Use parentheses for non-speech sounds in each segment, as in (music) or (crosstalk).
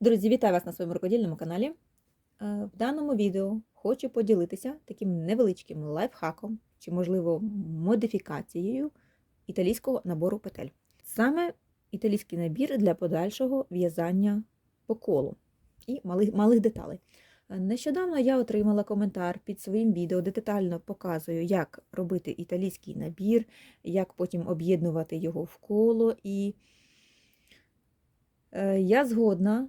Друзі, вітаю вас на своєму рукодільному каналі. Е, В даному відео хочу поділитися таким невеличким лайфхаком чи, можливо, модифікацією італійського набору петель. Саме італійський набір для подальшого в'язання по колу і малих, малих деталей. Е, Нещодавно я отримала коментар під своїм відео, де детально показую, як робити італійський набір, як потім об'єднувати його в коло. І е, я згодна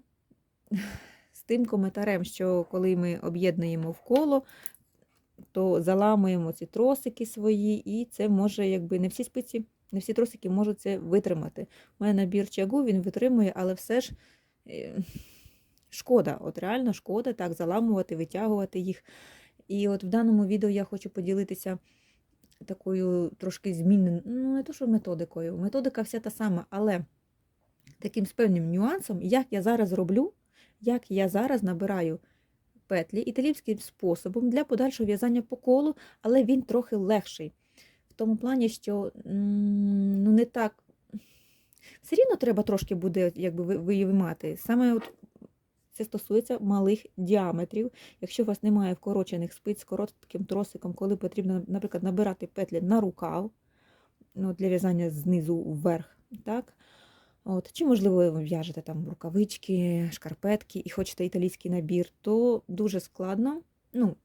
з тим коментарем, що коли ми об'єднуємо в коло, то заламуємо ці тросики свої, і це може, якби не всі спиці, не всі тросики можуть це витримати. У мене набір чагу він витримує, але все ж е, шкода, от реально шкода так заламувати, витягувати їх. І от в даному відео я хочу поділитися такою трошки змінною, ну не то, що методикою. Методика вся та сама, але таким з певним нюансом, як я зараз роблю, як я зараз набираю петлі італійським способом для подальшого в'язання по колу, але він трохи легший. В тому плані, що ну, не так. Все рівно треба трошки буде якби, виймати. Саме от це стосується малих діаметрів. Якщо у вас немає вкорочених спиць з коротким тросиком, коли потрібно, наприклад, набирати петлі на рукав ну, для в'язання знизу вверх, так? От, чи, можливо, ви в'яжете там рукавички, шкарпетки і хочете італійський набір, то дуже складно. Ну,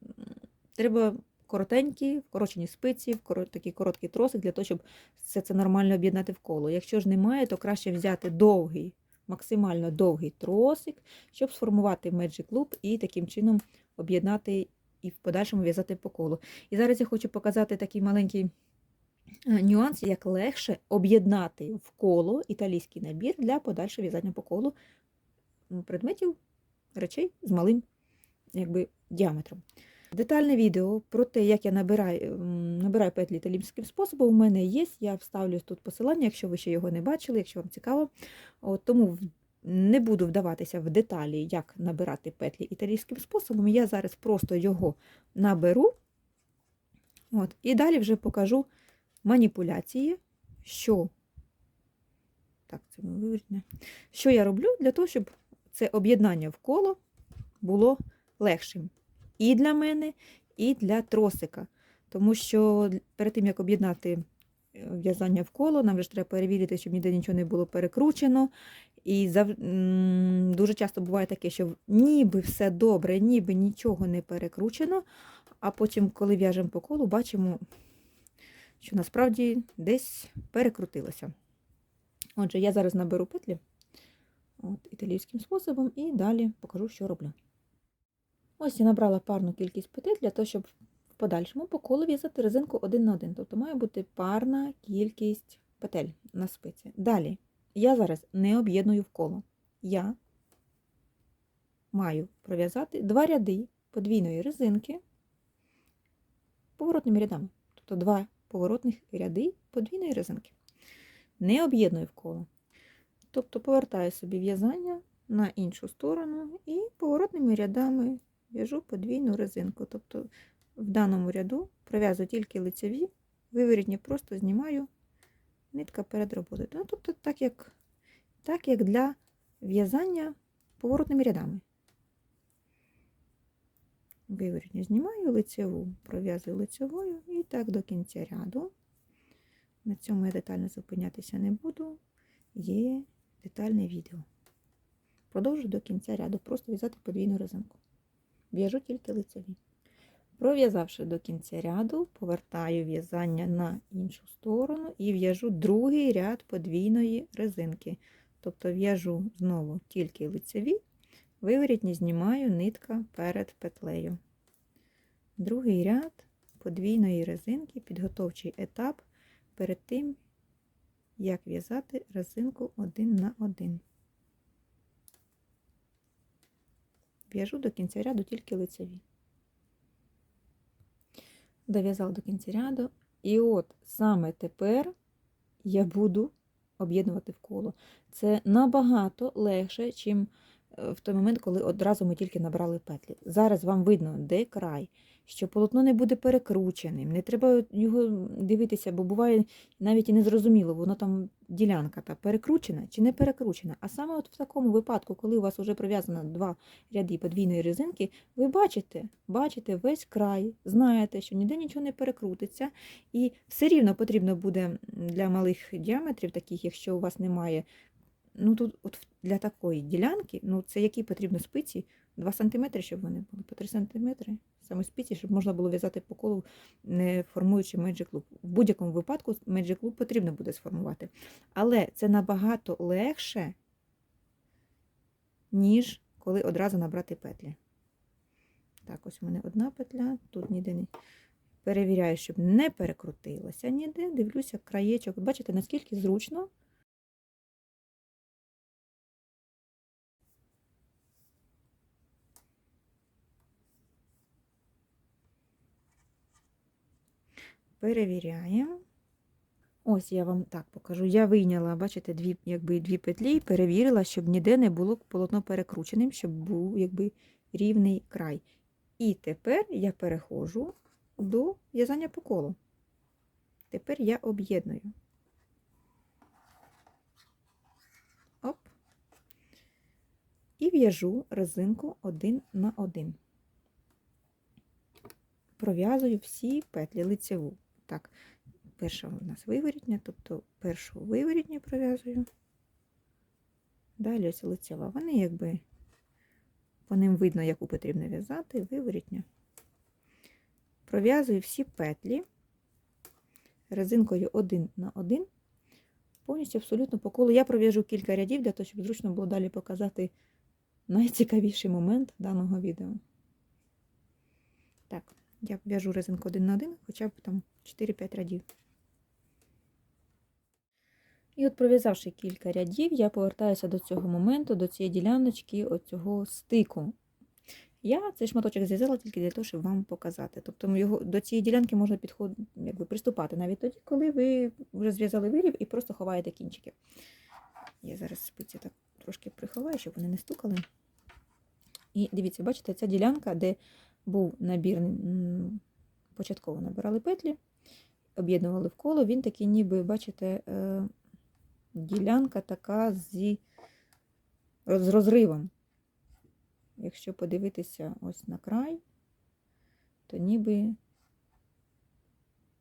треба коротенькі, вкорочені спиці, такий короткий тросик для того, щоб все це нормально об'єднати в коло. Якщо ж немає, то краще взяти довгий, максимально довгий тросик, щоб сформувати Magic Loop і таким чином об'єднати і в подальшому в'язати по колу. І зараз я хочу показати такий маленький нюанс, як легше об'єднати в коло італійський набір для подальшого в'язання по колу предметів, речей з малим якби, діаметром. Детальне відео про те, як я набираю, набираю петлі італійським способом, у мене є. Я вставлю тут посилання, якщо ви ще його не бачили, якщо вам цікаво. От, тому не буду вдаватися в деталі, як набирати петлі італійським способом. Я зараз просто його наберу. От, і далі вже покажу маніпуляції, що, так, це виверне. що я роблю для того, щоб це об'єднання в коло було легшим і для мене, і для тросика. Тому що перед тим, як об'єднати е, в'язання в коло, нам вже треба перевірити, щоб ніде нічого не було перекручено. І зав... дуже часто буває таке, що ніби все добре, ніби нічого не перекручено, а потім, коли в'яжемо по колу, бачимо, що насправді десь перекрутилося. Отже, я зараз наберу петлі от, італійським способом і далі покажу, що роблю. Ось я набрала парну кількість петель для того, щоб в подальшому по колу в'язати резинку один на один. Тобто має бути парна кількість петель на спиці. Далі, я зараз не об'єдную в коло. Я маю пров'язати два ряди подвійної резинки поворотними рядами. Тобто два поворотних ряди подвійної резинки. Не об'єдную в коло. Тобто повертаю собі в'язання на іншу сторону і поворотними рядами в'яжу подвійну резинку. Тобто в даному ряду пров'язую тільки лицеві, виворітні просто знімаю нитка перед роботою. Ну, тобто так як, так як для в'язання поворотними рядами. Виворітню знімаю лицеву, пров'язую лицевою і так до кінця ряду. На цьому я детально зупинятися не буду. Є детальне відео. Продовжу до кінця ряду, просто в'язати подвійну резинку. В'яжу тільки лицеві. Пров'язавши до кінця ряду, повертаю в'язання на іншу сторону і в'яжу другий ряд подвійної резинки. Тобто в'яжу знову тільки лицеві, виворітні знімаю нитка перед петлею. Другий ряд подвійної резинки, підготовчий етап перед тим, як в'язати резинку один на один. В'яжу до кінця ряду тільки лицеві. Дов'язала до кінця ряду. І от саме тепер я буду об'єднувати в коло. Це набагато легше, е, в той момент, коли одразу ми тільки набрали петлі. Зараз вам видно, де край, що полотно не буде перекрученим. Не треба його дивитися, бо буває навіть і незрозуміло, воно там ділянка та перекручена чи не перекручена. А саме от в такому випадку, коли у вас вже прив'язано два ряди подвійної резинки, ви бачите, бачите весь край, знаєте, що ніде нічого не перекрутиться, і все рівно потрібно буде для малих діаметрів, таких, якщо у вас немає. Ну тут от для такої ділянки, ну це які потрібно спиці? 2 см, щоб вони були по 3 см. Саме спиці, щоб можна було в'язати по колу, не формуючи Magic Loop. В будь-якому випадку Magic Loop потрібно буде сформувати. Але це набагато легше, ніж коли одразу набрати петлі. Так, ось у мене одна петля, тут ніде не. Перевіряю, щоб не перекрутилося ніде. Дивлюся краєчок. Бачите, наскільки зручно. Перевіряємо. Ось я вам так покажу. Я вийняла, бачите, дві, якби, дві петлі і перевірила, щоб ніде не було полотно перекрученим, щоб був якби, рівний край. І тепер я переходжу до в'язання по колу. Тепер я об'єдную. Оп. І в'яжу резинку один на один. Пров'язую всі петлі лицеву. Так, перша у нас виворітня, тобто першу виворітню пров'язую. Далі ось лицева. Вони якби по ним видно, яку потрібно в'язати, виворітня. Пров'язую всі петлі резинкою один на один, повністю абсолютно по колу. Я пров'яжу кілька рядів для того, щоб зручно було далі показати найцікавіший момент даного відео. Так, я в'яжу резинку один на один, хоча б там 4-5 рядів. І от пров'язавши кілька рядів, я повертаюся до цього моменту, до цієї діляночки, оцього стику. Я цей шматочок зв'язала тільки для того, щоб вам показати. Тобто його, до цієї ділянки можна підход, якби, приступати навіть тоді, коли ви вже зв'язали виріб і просто ховаєте кінчики. Я зараз спиці так трошки приховаю, щоб вони не стукали. І дивіться, бачите, ця ділянка, де був набір, початково набирали петлі, об'єднували в коло, він такий, ніби, бачите, е, ділянка така зі, з розривом. Якщо подивитися ось на край, то ніби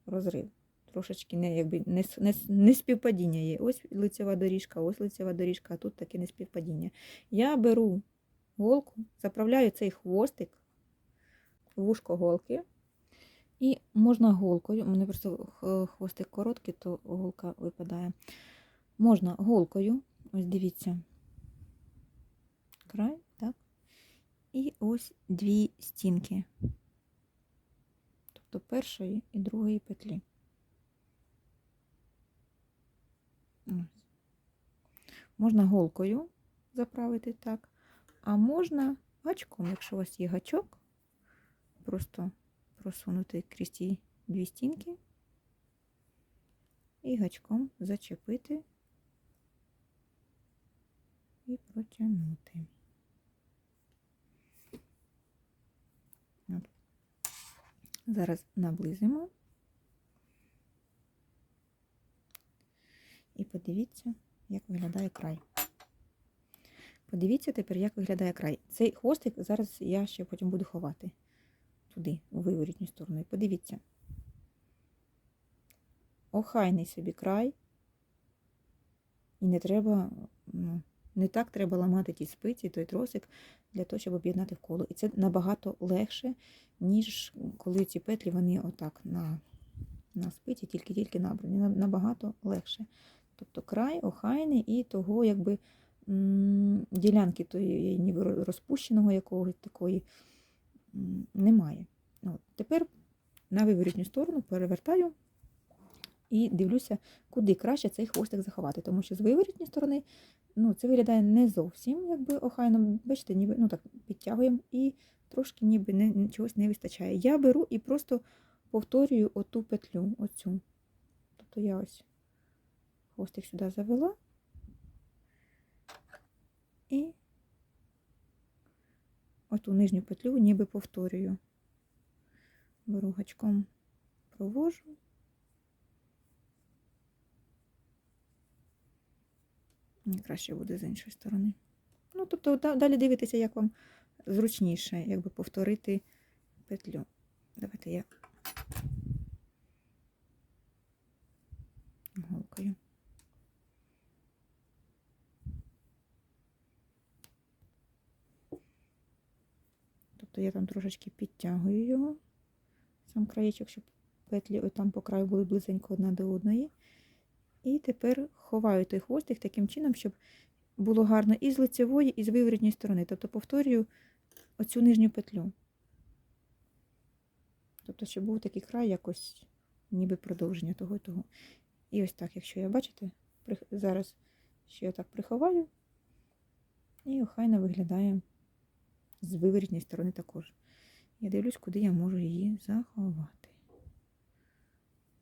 розрив. Трошечки не, якби, не, не, не співпадіння є. Ось лицева доріжка, ось лицева доріжка, а тут таке не співпадіння. Я беру голку, заправляю цей хвостик вушко голки. І можна голкою, у мене просто хвостик короткий, то голка випадає. Можна голкою, ось дивіться, край, так, і ось дві стінки, тобто першої і другої петлі. Можна голкою заправити так, а можна гачком, якщо у вас є гачок просто просунути крізь ті дві стінки і гачком зачепити і протягнути. От. Зараз наблизимо і подивіться, як виглядає край. Подивіться тепер, як виглядає край. Цей хвостик зараз я ще потім буду ховати туди, у виворітню сторону. І подивіться. Охайний собі край. І не треба, ну, не так треба ламати ті спиці, той тросик для того, щоб об'єднати в коло. І це набагато легше, ніж коли ці петлі вони отак на на спиці, тільки-тільки набрані. Набагато легше. Тобто край охайний і того, якби ділянки тої ніби розпущеного якогось такої немає. От. Тепер на виворітню сторону перевертаю і дивлюся, куди краще цей хвостик заховати. Тому що з виворітньої сторони ну, це виглядає не зовсім якби охайно. Бачите, ніби ну, так, підтягуємо і трошки ніби не, чогось не вистачає. Я беру і просто повторюю оту петлю. оцю. Тобто я ось хвостик сюди завела і оту нижню петлю ніби повторюю. Беру гачком, провожу. Ні, краще буде з іншої сторони. Ну, тобто, далі дивитися, як вам зручніше, якби повторити петлю. Давайте я голкою. Тобто я там трошечки підтягую його, сам краєчок, щоб петлі ось там по краю були близенько одна до одної. І тепер ховаю той хвостик таким чином, щоб було гарно і з лицевої, і з виворітньої сторони. Тобто повторюю оцю нижню петлю. Тобто, щоб був такий край якось ніби продовження того і того. І ось так, якщо я бачите, зараз ще я так приховаю, і охайно виглядає з виворітньої сторони також. Я дивлюсь, куди я можу її заховати.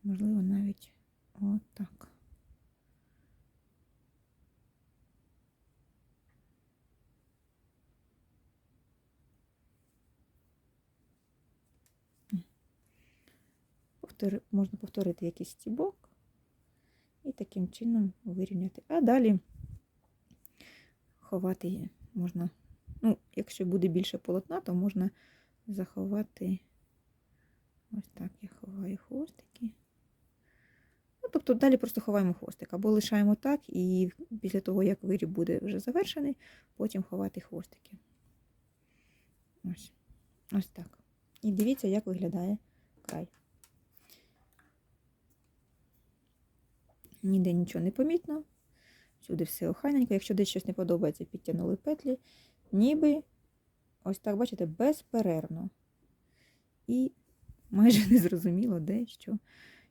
Можливо, навіть отак. Повтори, можна повторити якийсь стібок і таким чином вирівняти. А далі ховати її можна. Ну, якщо буде більше полотна, то можна заховати ось так я ховаю хвостики. Ну, тобто далі просто ховаємо хвостик, або лишаємо так, і після того, як виріб буде вже завершений, потім ховати хвостики. Ось. Ось так. І дивіться, як виглядає край. Ніде нічого не помітно. Всюди все охайненько. Якщо десь щось не подобається, підтягнули петлі, ніби ось так, бачите, безперервно. І майже (laughs) не зрозуміло, де що.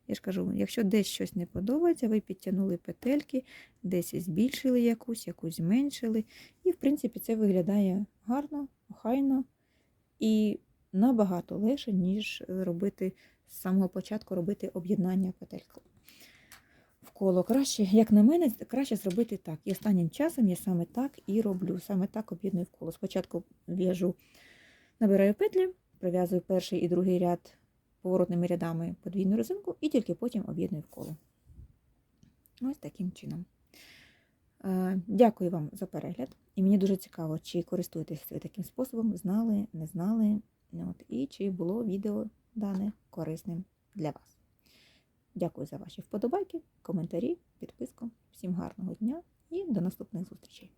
Я ж кажу, якщо десь щось не подобається, ви підтягнули петельки, десь збільшили якусь, якусь зменшили. І, в принципі, це виглядає гарно, охайно і набагато легше, ніж робити з самого початку робити об'єднання петельку коло. Краще, як на мене, краще зробити так. І останнім часом я саме так і роблю. Саме так об'єдную в коло. Спочатку в'яжу, набираю петлі, прив'язую перший і другий ряд поворотними рядами подвійну резинку і тільки потім об'єдную в коло. Ось таким чином. Е, Дякую вам за перегляд. І мені дуже цікаво, чи користуєтесь таким способом, знали, не знали, от, і чи було відео дане корисним для вас. Дякую за ваші вподобайки, коментарі, підписку. Всім гарного дня і до наступних зустрічей!